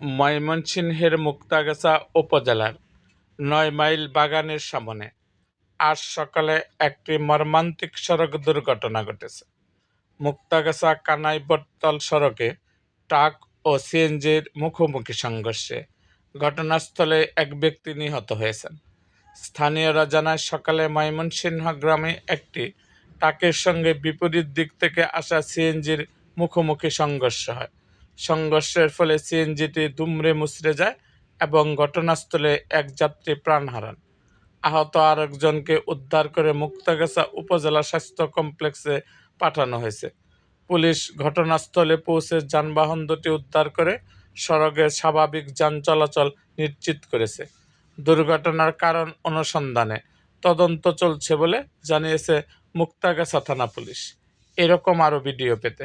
ময়মনসিংহের মুক্তাগাছা উপজেলার নয় মাইল বাগানের সামনে। আজ সকালে একটি মর্মান্তিক সড়ক দুর্ঘটনা ঘটেছে। মুক্তাগাছা কানাইবটতল সড়কে ট্রাক ও সিএনজির মুখোমুখি সংঘর্ষে ঘটনাস্থলে এক ব্যক্তি নিহত হয়েছেন। স্থানীয়রা জানায়, সকালে ময়মনসিংহ গ্রামে একটি ট্রাকের সঙ্গে বিপরীত দিক থেকে আসা সিএনজির মুখোমুখি সংঘর্ষ হয়। সংঘর্ষের ফলে সিএনজিটি দুমড়ে মুচড়ে যায় এবং ঘটনাস্থলে এক যাত্রী প্রাণ হারান। আহত আরেকজনকে উদ্ধার করে মুক্তাগাছা উপজেলা স্বাস্থ্য কমপ্লেক্সে পাঠানো হয়েছে। পুলিশ ঘটনাস্থলে পৌঁছে যানবাহন দুটি উদ্ধার করে সড়কে স্বাভাবিক যান চলাচল নিশ্চিত করেছে। দুর্ঘটনার কারণ অনুসন্ধানে তদন্ত চলছে বলে জানিয়েছে মুক্তাগাছা থানা পুলিশ। এরকম আরও ভিডিও পেতে